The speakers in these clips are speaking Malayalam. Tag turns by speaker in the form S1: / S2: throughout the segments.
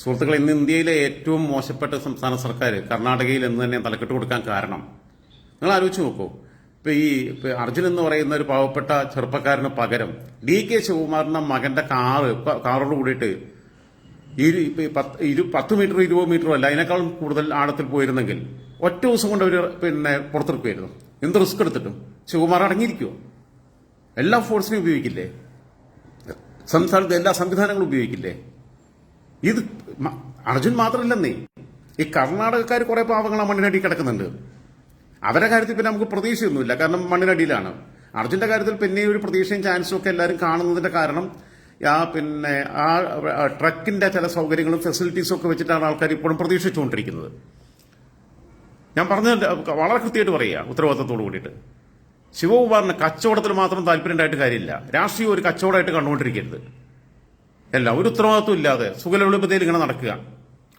S1: സുഹൃത്തുക്കൾ ഇന്ന് ഇന്ത്യയിലെ ഏറ്റവും മോശപ്പെട്ട സംസ്ഥാന സർക്കാർ കർണാടകയിൽ എന്ന് തന്നെ തലക്കെട്ട് കൊടുക്കാൻ കാരണം. നിങ്ങൾ ആലോചിച്ച് നോക്കൂ. ഇപ്പൊ ഈ അർജുൻ എന്ന് പറയുന്ന ഒരു പാവപ്പെട്ട ചെറുപ്പക്കാരന് പകരം ഡി കെ ശിവകുമാറിന്റെ മകന്റെ കാറ് കാറോട് കൂടിയിട്ട് ഇരു പത്ത് ഇരു പത്ത് മീറ്റർ ഇരുപത് മീറ്ററോ അല്ല അതിനേക്കാളും കൂടുതൽ ആഴത്തിൽ പോയിരുന്നെങ്കിൽ ഒറ്റ ദിവസം കൊണ്ട് അവർ പിന്നെ പുറത്തെടുക്കുമായിരുന്നു എന്ത് റിസ്ക് എടുത്തിട്ടും? ശിവകുമാർ അടങ്ങിയിരിക്കുമോ എല്ലാ ഫോഴ്സിനെയും ഉപയോഗിക്കില്ലേ? സംസ്ഥാനത്തെ എല്ലാ സംവിധാനങ്ങളും ഉപയോഗിക്കില്ലേ? ഇത് അർജുൻ മാത്രമല്ലെന്നേ. ഈ കർണാടകക്കാർ കുറെ പാവങ്ങൾ ആ മണ്ണിനടി കിടക്കുന്നുണ്ട്. അവരുടെ കാര്യത്തിൽ പിന്നെ നമുക്ക് പ്രതീക്ഷയൊന്നുമില്ല. കാരണം മണ്ണിനടിയിലാണ്. അർജുന്റെ കാര്യത്തിൽ പിന്നെ ഒരു പ്രതീക്ഷയും ചാൻസും ഒക്കെ എല്ലാവരും കാണുന്നതിന്റെ കാരണം ആ പിന്നെ ആ ആ ട്രക്കിന്റെ ചില സൗകര്യങ്ങളും ഫെസിലിറ്റീസും ഒക്കെ വെച്ചിട്ടാണ് ആൾക്കാർ ഇപ്പോഴും പ്രതീക്ഷിച്ചുകൊണ്ടിരിക്കുന്നത്. ഞാൻ പറഞ്ഞത് വളരെ കൃത്യമായിട്ട് പറയുക ഉത്തരവാദിത്തത്തോട് കൂടിയിട്ട്. ശിവകുമാറിന് കച്ചവടത്തിൽ മാത്രം താല്പര്യമുണ്ടായിട്ട് കാര്യമില്ല. രാഷ്ട്രീയം ഒരു കച്ചവടമായിട്ട് കണ്ടുകൊണ്ടിരിക്കരുത്. അല്ല ഒരു ഉത്തരവാദിത്വം ഇല്ലാതെ സുഖലവെളുപ്പതയിൽ ഇങ്ങനെ നടക്കുക.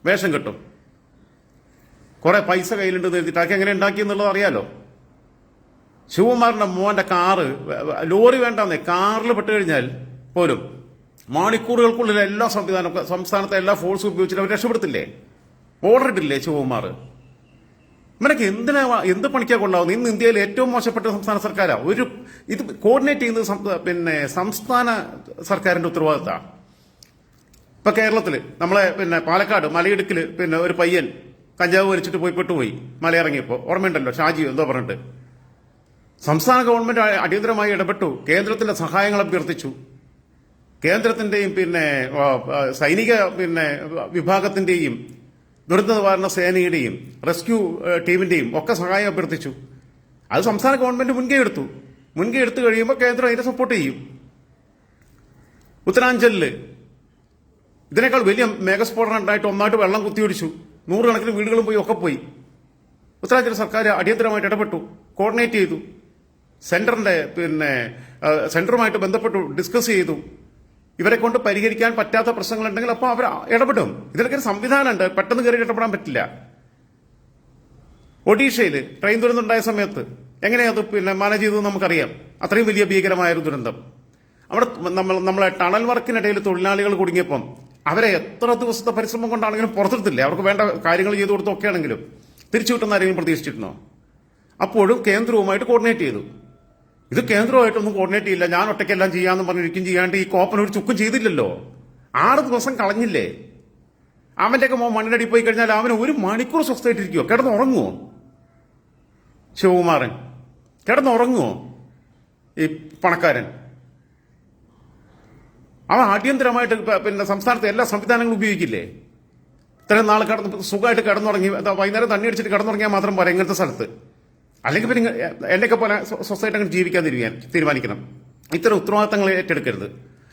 S1: വേഷം കെട്ടും. കുറെ പൈസ കയ്യിലുണ്ട് എഴുതിയിട്ട് അതൊക്കെ എങ്ങനെ ഉണ്ടാക്കി എന്നുള്ളത് അറിയാലോ? ശിവകുമാറിന്റെ മോന്റെ കാറ് ലോറി വേണ്ടെന്നേ കാറിൽ പെട്ട് കഴിഞ്ഞാൽ പോലും മണിക്കൂറുകൾക്കുള്ളിൽ എല്ലാ സംവിധാനം സംസ്ഥാനത്തെ എല്ലാ ഫോഴ്സും ഉപയോഗിച്ചിട്ട് അവർ രക്ഷപ്പെടുത്തില്ലേ? ഓർഡർ ഇട്ടില്ലേ ശിവകുമാർ? ഇവനൊക്കെ എന്തിനാ എന്ത് പണിക്കാ കൊള്ളാവുന്നത് ഇന്ന് ഇന്ത്യയിലെ ഏറ്റവും മോശപ്പെട്ട സംസ്ഥാന സർക്കാരാ. ഒരു ഇത് കോർഡിനേറ്റ് ചെയ്യുന്നത് പിന്നെ സംസ്ഥാന സർക്കാരിന്റെ ഉത്തരവാദിത്തമാണ് ഇപ്പൊ കേരളത്തിൽ നമ്മളെ പിന്നെ പാലക്കാട് മലയിടുക്കിൽ പിന്നെ ഒരു പയ്യൻ കഞ്ചാവ് വലിച്ചിട്ട് പോയി പെട്ടുപോയി. മലയിറങ്ങിയപ്പോൾ ഓർമ്മയുണ്ടല്ലോ? ഷാജി എന്തോ പറഞ്ഞിട്ട്. സംസ്ഥാന ഗവൺമെന്റ് അടിയന്തരമായി ഇടപെട്ടു. കേന്ദ്രത്തിന്റെ സഹായങ്ങൾ അഭ്യർത്ഥിച്ചു. കേന്ദ്രത്തിന്റെയും പിന്നെ സൈനിക പിന്നെ വിഭാഗത്തിന്റെയും ദുരന്ത നിവാരണ സേനയുടെയും റെസ്ക്യൂ ടീമിന്റെയും ഒക്കെ സഹായം അഭ്യർത്ഥിച്ചു. അത് സംസ്ഥാന ഗവൺമെന്റ് മുൻകൈ എടുത്തു. മുൻകൈ എടുത്തു കഴിയുമ്പോൾ കേന്ദ്രം അതിനെ സപ്പോർട്ട് ചെയ്യും. ഉത്തരാഞ്ചലിൽ ഇതിനേക്കാൾ വലിയ മേഘസ്ഫോടനം ഉണ്ടായിട്ട് ഒന്നായിട്ട് വെള്ളം കുത്തിയൊടിച്ചു നൂറുകണക്കിന് വീടുകളും പോയി ഒക്കെ പോയി. ഉത്തരാഖണ്ഡ് സർക്കാർ അടിയന്തരമായിട്ട് ഇടപെട്ടു കോർഡിനേറ്റ് ചെയ്തു. സെന്ററിന്റെ പിന്നെ സെന്ററുമായിട്ട് ബന്ധപ്പെട്ടു ഡിസ്കസ് ചെയ്തു. ഇവരെ കൊണ്ട് പരിഹരിക്കാൻ പറ്റാത്ത പ്രശ്നങ്ങളുണ്ടെങ്കിൽ അപ്പോൾ അവർ ഇടപെടും. ഇതിനൊക്കെ ഒരു സംവിധാനമുണ്ട് പെട്ടെന്ന് കയറി ഇടപെടാൻ പറ്റില്ല. ഒഡീഷയിൽ ട്രെയിൻ ദുരന്തം ഉണ്ടായ സമയത്ത് എങ്ങനെയാ അത് പിന്നെ മാനേജ് ചെയ്തത് നമുക്കറിയാം. അത്രയും വലിയ ഭീകരമായ ഒരു ദുരന്തം. അവിടെ നമ്മൾ നമ്മളെ ടണൽ വർക്കിനിടയിൽ തൊഴിലാളികൾ കുടുങ്ങിയപ്പം അവരെ എത്ര ദിവസത്തെ പരിശ്രമം കൊണ്ടാണെങ്കിലും പുറത്തെടുത്തില്ലേ? അവർക്ക് വേണ്ട കാര്യങ്ങൾ ചെയ്തു കൊടുത്തൊക്കെ ആണെങ്കിലും തിരിച്ചു കിട്ടുന്ന ആരെങ്കിലും പ്രതീക്ഷിച്ചിരുന്നോ? അപ്പോഴും കേന്ദ്രവുമായിട്ട് കോർഡിനേറ്റ് ചെയ്തു. ഇത് കേന്ദ്രവുമായിട്ടൊന്നും കോർഡിനേറ്റ് ചെയ്യില്ല. ഞാൻ ഒറ്റയ്ക്കെല്ലാം ചെയ്യാന്ന് പറഞ്ഞിരിക്കും ചെയ്യാണ്ട് ഈ കോപ്പൻ ഒരു ചുക്കും ചെയ്തില്ലല്ലോ. ആറ് ദിവസം കളഞ്ഞില്ലേ? അവന്റെയൊക്കെ മോൻ മണ്ണിനടി പോയി കഴിഞ്ഞാൽ അവന് ഒരു മണിക്കൂർ സ്വസ്ഥമായിട്ടിരിക്കുവോ? കിടന്നുറങ്ങുവോ? ശിവകുമാരൻ കിടന്നുറങ്ങുവോ? ഈ പണക്കാരൻ. അവൻ അടിയന്തരമായിട്ട് പിന്നെ സംസ്ഥാനത്തെ എല്ലാ സംവിധാനങ്ങളും ഉപയോഗിക്കില്ലേ? ഇത്രയും നാൾ കടന്ന് സുഖമായിട്ട് കിടന്നുറങ്ങി വൈകുന്നേരം തണ്ണി അടിച്ചിട്ട് കടന്നുറങ്ങിയാൽ മാത്രം പോരാ ഇങ്ങനത്തെ സ്ഥലത്ത്. അല്ലെങ്കിൽ പിന്നെ എന്നെയൊക്കെ പോലെ സൊസൈറ്റി അങ്ങനെ ജീവിക്കാൻ തീരുമാനിക്കണം. ഇത്തരം ഉത്തരവാദിത്തങ്ങൾ ഏറ്റെടുക്കരുത്.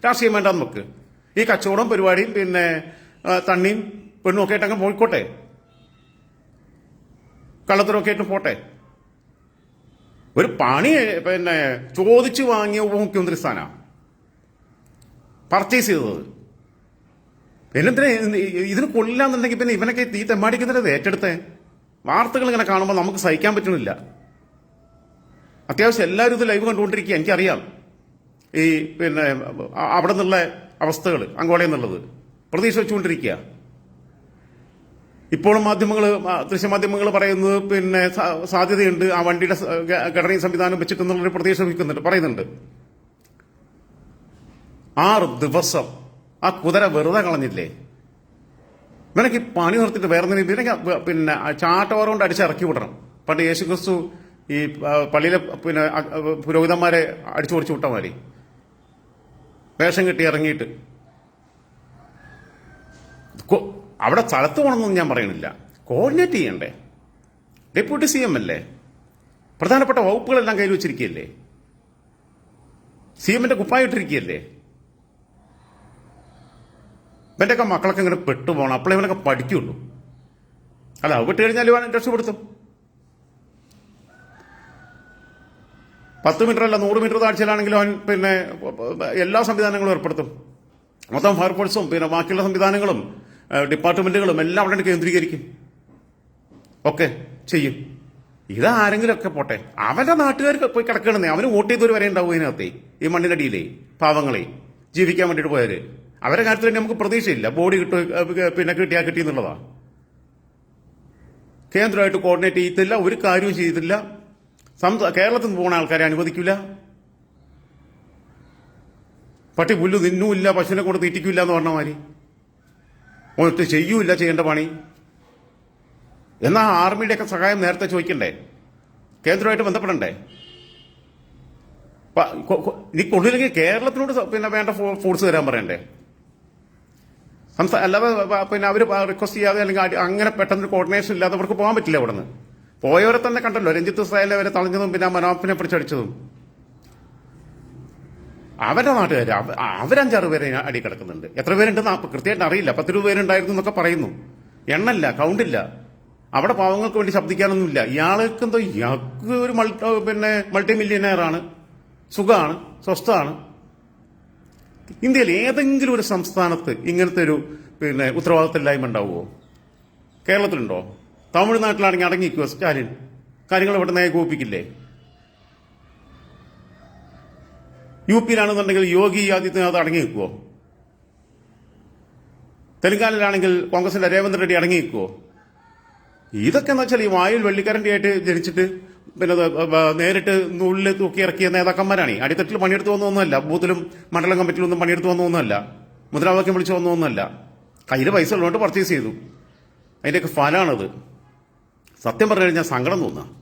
S1: രാഷ്ട്രീയം വേണ്ട നമുക്ക്. ഈ കച്ചവടം പരിപാടിയും പിന്നെ തണ്ണിയും പെണ്ണും ഒക്കെ ആയിട്ട് അങ്ങ് പോയിക്കോട്ടെ. കള്ളത്തരമൊക്കെ ആയിട്ട് പോട്ടെ. ഒരു പണി പിന്നെ ചോദിച്ചു വാങ്ങിയ ഉപമുഖ്യമന്ത്രി സ്ഥാനമാണ് പർച്ചേസ് ചെയ്തത്. എന്നെ ഇത് ഇതിന് കൊള്ളില്ലാന്നുണ്ടെങ്കിൽ പിന്നെ ഇവനൊക്കെ ഈ തെമ്മാടിക്കുന്നതിന്റെ ഏറ്റെടുത്തേ? വാർത്തകൾ ഇങ്ങനെ കാണുമ്പോൾ നമുക്ക് സഹിക്കാൻ പറ്റുന്നില്ല അത്യാവശ്യം എല്ലാവരും ഇത് ലൈവ് കണ്ടുകൊണ്ടിരിക്കുക എനിക്കറിയാം. ഈ പിന്നെ അവിടെ നിന്നുള്ള അവസ്ഥകൾ അങ്കോളയിൽ നിന്നുള്ളത് പ്രതീക്ഷ വെച്ചുകൊണ്ടിരിക്കുക. ഇപ്പോഴും മാധ്യമങ്ങൾ ദൃശ്യമാധ്യമങ്ങൾ പറയുന്നത് പിന്നെ സാധ്യതയുണ്ട്. ആ വണ്ടിയുടെ ഘടനയും സംവിധാനം വെച്ചിട്ടെന്നുള്ളൊരു പ്രതീക്ഷ വയ്ക്കുന്നുണ്ട് പറയുന്നുണ്ട്. ആറ് ദിവസം. ആ കുതിര വെറുതെ കളഞ്ഞില്ലേ? ഇവനക്ക് പണി നിർത്തിയിട്ട് വേറെ വ- പിന്നെ ചാട്ടവാറ കൊണ്ട് അടിച്ചിറക്കി വിടണം. പണ്ട് യേശു ക്രിസ്തു ഈ പള്ളിയിലെ പിന്നെ പുരോഹിതന്മാരെ അടിച്ചു പൊടിച്ചു വിട്ട മാതിരി. വേഷം കെട്ടി ഇറങ്ങിയിട്ട്. അവിടെ സ്ഥലത്ത് പോകണമെന്നൊന്നും ഞാൻ പറയണില്ല. കോർഡിനേറ്റ് ചെയ്യണ്ടേ? ഡെപ്യൂട്ടി സി എം അല്ലേ? പ്രധാനപ്പെട്ട വകുപ്പുകളെല്ലാം കയ്യിൽ വെച്ചിരിക്കുകയല്ലേ? സി എമ്മിന്റെ കുപ്പായിട്ടിരിക്കുകയല്ലേ ഇവന്റെയൊക്കെ മക്കളൊക്കെ ഇങ്ങനെ പെട്ടുപോകണം. അപ്പോഴേ ഇവനൊക്കെ പഠിക്കുള്ളൂ. അല്ല വിട്ട് കഴിഞ്ഞാൽ ഇവൻ രക്ഷപ്പെടുത്തും. പത്ത് മീറ്റർ അല്ല നൂറ് മീറ്റർ താഴ്ചയിലാണെങ്കിലും അവൻ പിന്നെ എല്ലാ സംവിധാനങ്ങളും ഏർപ്പെടുത്തും. മൊത്തം ഫയർഫോഴ്സും പിന്നെ ബാക്കിയുള്ള സംവിധാനങ്ങളും ഡിപ്പാർട്ട്മെന്റുകളും എല്ലാം അവിടെ കേന്ദ്രീകരിക്കും. ഓക്കെ ചെയ്യും. ഇതാരെങ്കിലും ഒക്കെ പോട്ടെ. അവന്റെ നാട്ടുകാർക്ക് പോയി കിടക്കണമെന്നേ അവന് വോട്ട് ചെയ്തവർ വരെ ഉണ്ടാവും ഇതിനകത്തേ. ഈ മണ്ണിനടിയിലേ പാവങ്ങളെ ജീവിക്കാൻ വേണ്ടിയിട്ട് പോയാൽ അവരുടെ കാര്യത്തിൽ നമുക്ക് പ്രതീക്ഷയില്ല. ബോഡി കിട്ടു പിന്നെ കിട്ടിയാൽ കിട്ടി എന്നുള്ളതാ കേന്ദ്രമായിട്ട് കോർഡിനേറ്റ് ചെയ്തില്ല ഒരു കാര്യവും ചെയ്തില്ല കേരളത്തിൽ നിന്ന് പോകുന്ന ആൾക്കാരെ അനുവദിക്കില്ല പട്ടി പുല്ല് നിന്നുമില്ല പശുവിനെ കൊണ്ട് തീറ്റിക്കില്ല എന്ന് പറഞ്ഞ മാതിരി. ഒറ്റ ചെയ്യൂല ചെയ്യേണ്ട പണി. എന്നാ ആർമിയുടെ ഒക്കെ സഹായം നേരത്തെ ചോദിക്കണ്ടേ? കേന്ദ്രമായിട്ട് ബന്ധപ്പെടണ്ടേ? ഇനി കൊള്ളില്ലെങ്കിൽ കേരളത്തിനോട് പിന്നെ വേണ്ട ഫോഴ്സ് തരാൻ പറയണ്ടേ? സംസ്ഥാന അല്ലാതെ പിന്നെ അവർ റിക്വസ്റ്റ് ചെയ്യാതെ അല്ലെങ്കിൽ അങ്ങനെ പെട്ടെന്ന് കോർഡിനേഷൻ ഇല്ലാതെ അവർക്ക് പോകാൻ പറ്റില്ല അവിടെ നിന്ന് പോയവരെ തന്നെ കണ്ടല്ലോ രഞ്ജിത്ത് സായാലെ വരെ തളഞ്ഞതും പിന്നെ ആ മനോപ്പിനെ പിടിച്ചടിച്ചതും. അവരുടെ നാട്ടുകാർ അവരഞ്ചാറ് പേരെ അടി കിടക്കുന്നുണ്ട്. എത്ര പേരുണ്ടെന്ന് ആ കൃത്യമായിട്ട് അറിയില്ല. പത്തിരുപത് പേരുണ്ടായിരുന്നു എന്നൊക്കെ പറയുന്നു. എണ്ണല്ല കൗണ്ടില്ല അവിടെ പാവങ്ങൾക്ക് വേണ്ടി ശബ്ദിക്കാനൊന്നുമില്ല. ഇയാൾക്ക് എന്തോ ഇയാൾക്ക് ഒരു മൾട്ടി പിന്നെ മൾട്ടി മില്യനെയറാണ് സുഖമാണ് സ്വസ്ഥമാണ്. ഇന്ത്യയിൽ ഏതെങ്കിലും ഒരു സംസ്ഥാനത്ത് ഇങ്ങനത്തെ ഒരു പിന്നെ ഉത്തരവാദിത്തമില്ലായ്മ ഉണ്ടാവുമോ കേരളത്തിലുണ്ടോ? തമിഴ്നാട്ടിലാണെങ്കിൽ അടങ്ങിക്കുമോ സ്റ്റാലിൻ? കാര്യങ്ങൾ ഇവിടെ ഏകോപിപ്പിക്കില്ലേ യു പിയിലാണെന്നുണ്ടെങ്കിൽ യോഗി ആദിത്യനാഥ് അടങ്ങി നിൽക്കുമോ തെലങ്കാനയിലാണെങ്കിൽ കോൺഗ്രസിന്റെ രേവന്ത് റെഡ്ഡി അടങ്ങി നിൽക്കുമോ ഇതൊക്കെ എന്ന് വെച്ചാൽ ഈ വായിൽ വെള്ളിക്കരണ്ടിയായിട്ട് ജനിച്ചിട്ട് പിന്നെ നേരിട്ട് ബ- തൂക്കി ഇറക്കിയ നേതാക്കന്മാരാണ്. അടിത്തട്ടിൽ പണിയെടുത്ത് വന്നതൊന്നുമല്ല. ബൂത്തിലും മണ്ഡലം കമ്മിറ്റിയിലും ഒന്നും പണിയെടുത്ത് വന്നതൊന്നുമല്ല. മുദ്രാവാക്യം വിളിച്ചു വന്നതൊന്നുമല്ല. കയ്യിൽ പൈസ ഉള്ളതുകൊണ്ട് പർച്ചേസ് ചെയ്തു. അതിന്റെയൊക്കെ ഫലമാണത് സത്യം പറഞ്ഞു കഴിഞ്ഞാൽ സങ്കടം തോന്നുക